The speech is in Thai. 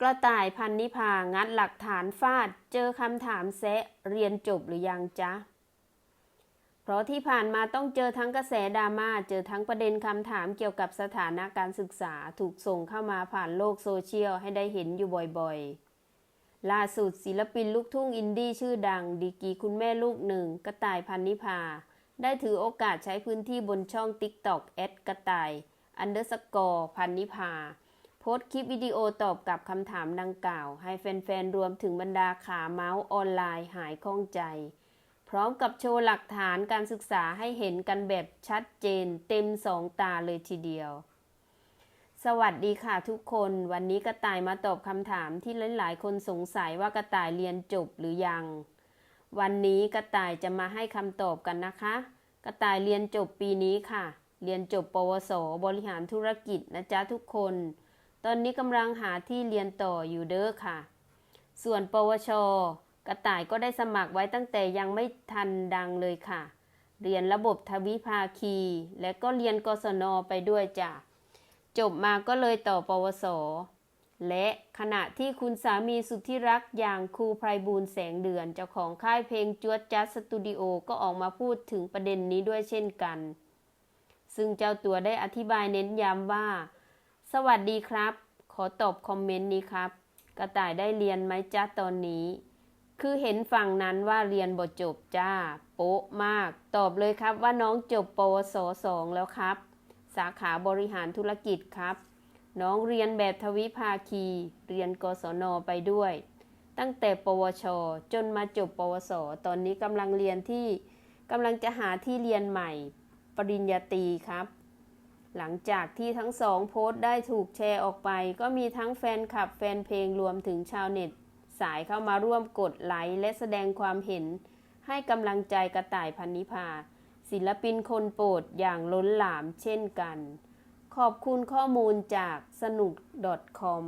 กระต่ายพันนิพางัดหลักฐานฟาด เจอคำถามแซะเรียนจบหรือยังจ๊ะ เพราะที่ผ่านมาต้องเจอทั้งกระแสดราม่า เจอทั้งประเด็นคำถามเกี่ยวกับสถานะการศึกษาถูกส่งเข้ามาผ่านโลกโซเชียลให้ได้เห็นอยู่บ่อยๆ ล่าสุดศิลปินลูกทุ่งอินดี้ชื่อดัง ดีกีคุณแม่ลูกหนึ่ง กระต่ายพันนิพา ได้ถือโอกาสใช้พื้นที่บนช่อง TikTok แอดกระต่ายอันเดอร์สกอร์พันนิพา พสต์คลิปวิดีโอตอบกับคำถามดังกล่าว ให้แฟนๆ รวมถึงบรรดาขาเมาส์ออนไลน์หายข้องใจ พร้อมกับโชว์หลักฐานการศึกษาให้เห็นกันแบบชัดเจนเต็มสองตาเลยทีเดียว สวัสดีค่ะทุกคน วันนี้กระต่ายมาตอบคำถามที่หลายๆ คนสงสัยว่ากระต่ายเรียนจบหรือยัง วันนี้กระต่ายจะมาให้คำตอบกันนะคะ กระต่ายเรียนจบปีนี้ค่ะ เรียนจบ ปวส บริหารธุรกิจนะจ๊ะทุกคน ตอนนี้กำลังหาที่เรียนต่ออยู่เด้อค่ะ ส่วนปวช กระต่ายก็ได้สมัครไว้ตั้งแต่ยังไม่ทันดังเลยค่ะ เรียนระบบทวิภาคี และก็เรียนกศนไปด้วยจ้ะ จบมาก็เลยต่อปวส และขณะที่คุณสามีสุดที่รักอย่างครูไพรบูลแสงเดือนเจ้าของค่ายเพลงจวดจัดสตูดิโอก็ออกมาพูดถึงประเด็นนี้ด้วยเช่นกัน ซึ่งเจ้าตัวได้อธิบายเน้นย้ำว่า สวัสดีครับ ขอตอบคอมเมนต์นี้ครับ กระต่ายได้เรียนไหมจ้าตอนนี้ คือเห็นฝั่งนั้นว่าเรียนบ่จบจ้า โป๊ะมาก ตอบเลยครับว่าน้องจบปวสสองแล้วครับ สาขาบริหารธุรกิจครับ น้องเรียนแบบทวิภาคี เรียนกศนไปด้วย ตั้งแต่ปวช จนมาจบปวส ตอนนี้กำลังเรียนที่กำลังจะหาที่เรียนใหม่ ปริญญาตรีครับ หลังจากที่ทั้งสองโพสต์ได้ถูกแชร์ออกไป ก็มีทั้งแฟนคลับแฟนเพลงรวมถึงชาวเน็ต สายเข้ามาร่วมกดไลค์และแสดงความเห็น ให้กำลังใจกระต่ายพันนิพา ศิลปินคนโปรดอย่างล้นหลามเช่นกัน ขอบคุณข้อมูลจากสนุก .com